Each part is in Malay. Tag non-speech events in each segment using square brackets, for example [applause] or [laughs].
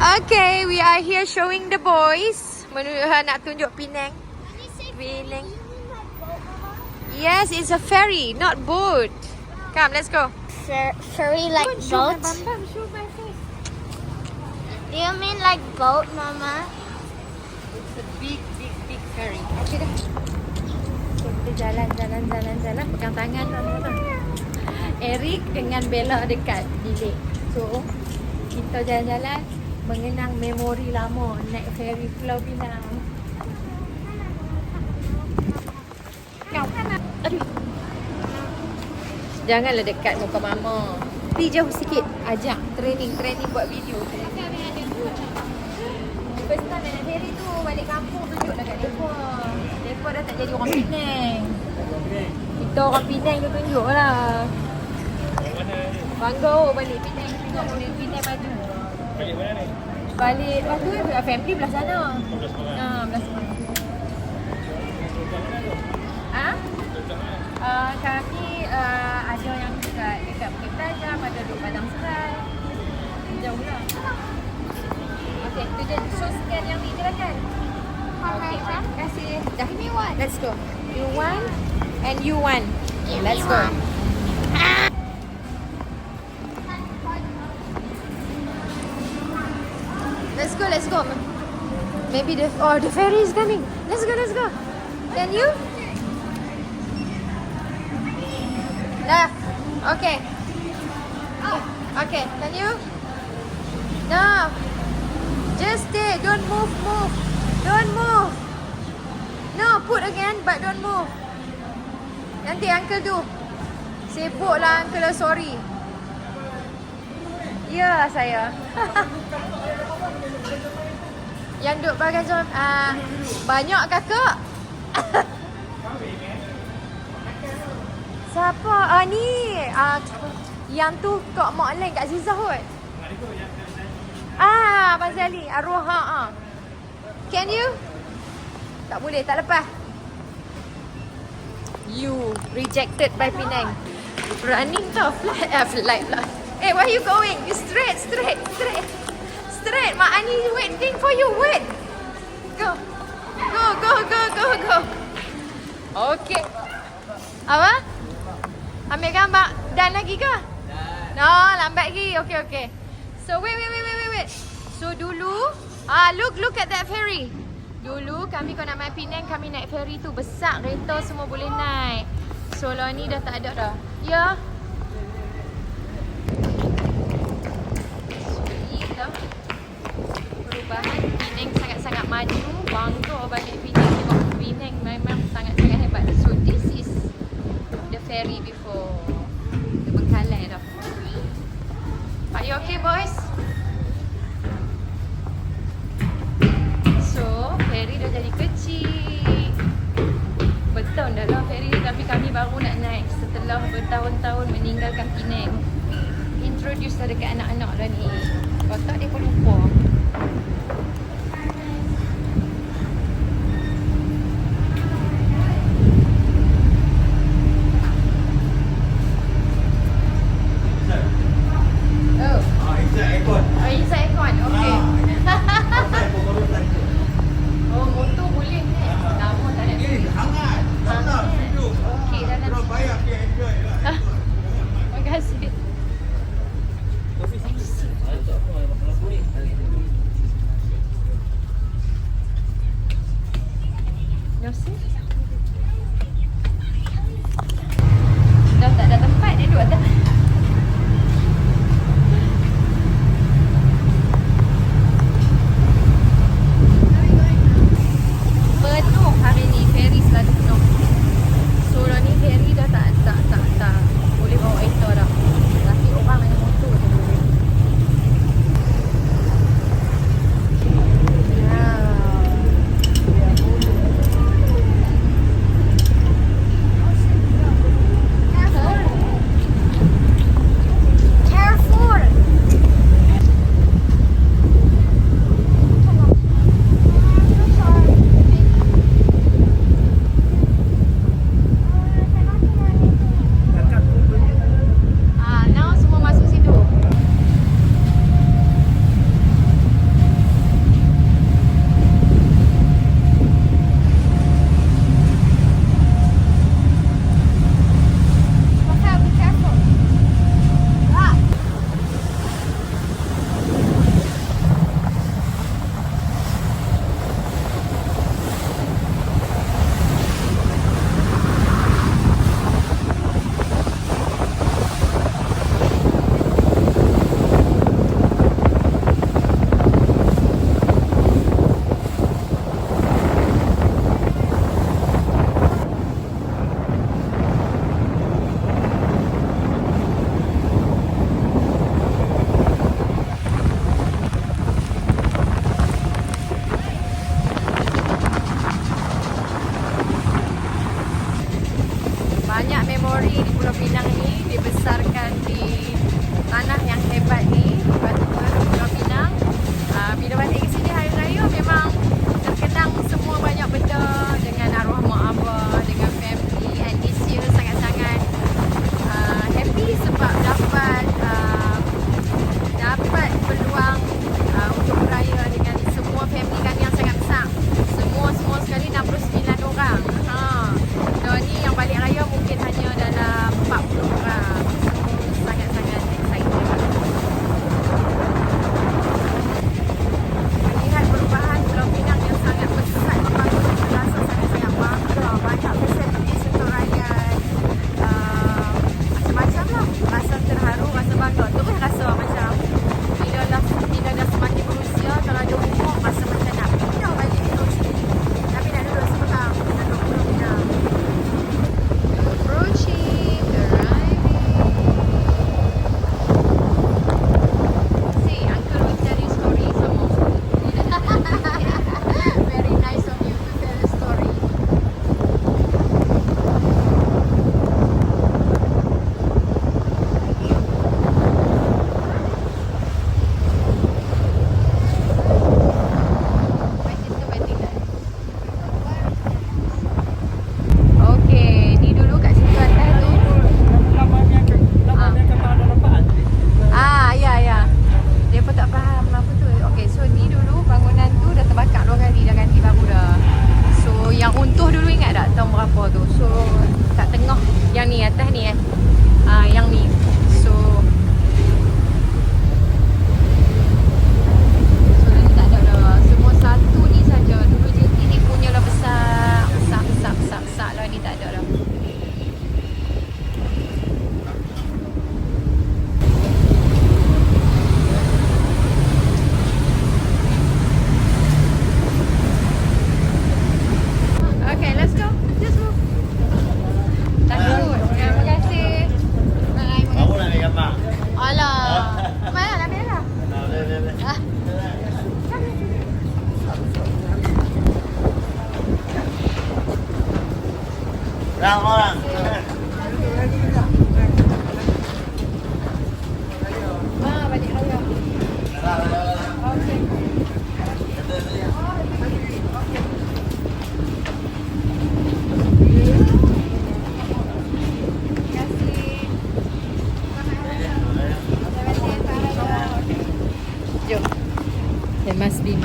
Okay, we are here showing the boys. Menuju nak tunjuk Penang. Penang. Yes, it's a ferry, not boat. Come, let's go. Fer- furry like boat? bam, show my face. Do you mean like boat, Mama? It's a big, big, big ferry. Okay dah. Kita jalan, jalan, jalan, jalan. Pegang tangan sama tu. Eric dengan Bella dekat bilik. So, kita jalan-jalan mengenang memori lama naik ferry Pulau Pinang. Kau. Aduh. Janganlah dekat muka mama. Pergi jauh sikit. Ajak training, training buat video. First time naik ferry tu balik kampung tunjuk dekat mereka. Mereka dah tak jadi orang Penang. Kita orang Penang tu tunjuk lah. Bangga oh, balik Penang. Tengok balik Penang baju. Balik mana ni? Balik lepas tu family belah sana. Ha, belah sana. Ha? Uh, kami uh, ada yang dekat dekat Bukit Tajam, ada duduk Padang Serai. Jauh lah. Okay, tu je. So scan yang ni je lah kan? Okay, terima kasih. Dah. Give me one. Let's go. You want and you. Give Let's go. Go, let's go. Maybe the oh the ferry is coming. Let's go, let's go. Can you? Dah. Okay. Okay, can you? No. Just stay. Don't move, move. Don't move. No, put again but don't move. Nanti uncle do. Sibuk lah uncle, sorry. Ya saya. [laughs] Yang duduk bagai macam uh, banyak kakak. Siapa? Ah ni. Ah yang tu Kak Mak Len kat Zizah kot. Ah, Abang Zali. Arwah ha ah. Can you? Tak boleh, tak lepas. You rejected by Penang. Running tau flight eh, flight lah. Eh, where you going? You straight, straight, straight. Straight. Mak Ani waiting for you. Wait. Go. Go, go, go, go, go. Okay. Apa? Ambil gambar. Dan lagi ke? No, lambat lagi. Okay, okay. So, wait, wait, wait, wait, wait, wait. So, dulu. Ah, look, look at that ferry. Dulu kami kalau nak main Penang, kami naik ferry tu besar kereta semua boleh naik. So, lah ni dah tak ada dah. Ya. So, ni dah perubahan Penang maju. Bangga balik Penang tengok Penang memang sangat-sangat hebat. So, this is the ferry before the Bengkalai dah. Are you okay, boys? So, ferry dah jadi kecil. Bertahun dah lah ferry tapi kami baru nak naik setelah bertahun-tahun meninggalkan Penang. Introduce lah dekat anak-anak dah ni. Kalau tak dia pun lupa. আসছি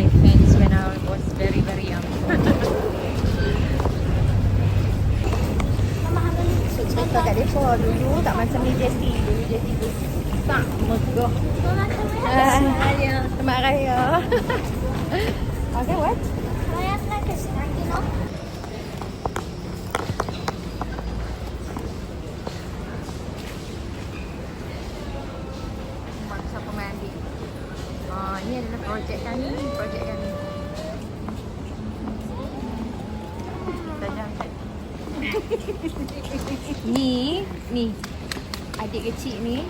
my friends when I was very very young. Cerita kat depa dulu tak macam ni Jessie. Dulu Jessie we Ah. have a raya? Raya. okay, what? I have like a snack, you know?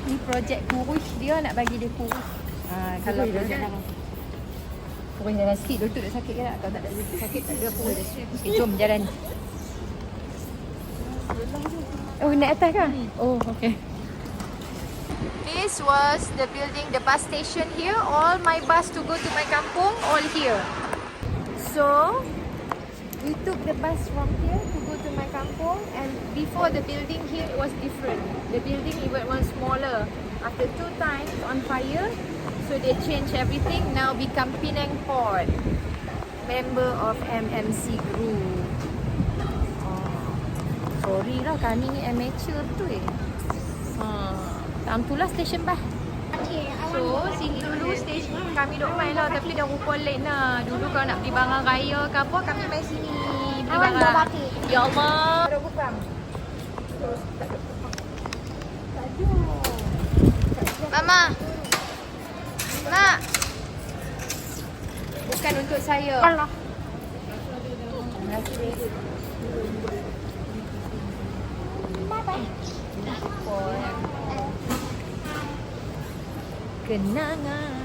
Ni, projek kurus dia nak bagi dia kurus. Ah, kalau projek Kurus jalan sikit, lutut dah sakit ke tak? Kalau tak ada lutut sakit, tak ada kurus. Okay, jom jalan. Oh, naik atas kan? Oh, okay. This was the building, the bus station here. All my bus to go to my kampung, all here. So, we took the bus from here to go to my kampung and before the building here it was different. The building even was smaller. After two times on fire, so they changed everything. Now become Penang Port. Member of MMC Group. Oh. Sorry lah, kami ni amateur tu eh. Ha, tu lah So, sini dulu stage kami duk main lah tapi dah rupa lain lah. Dulu kalau nak beli barang raya ke apa, kami main sini. Beli barang. Ya Allah. Ada bukam. Mama. Mak. Bukan untuk saya. Allah. Terima kasih. Bye-bye. Kenangan.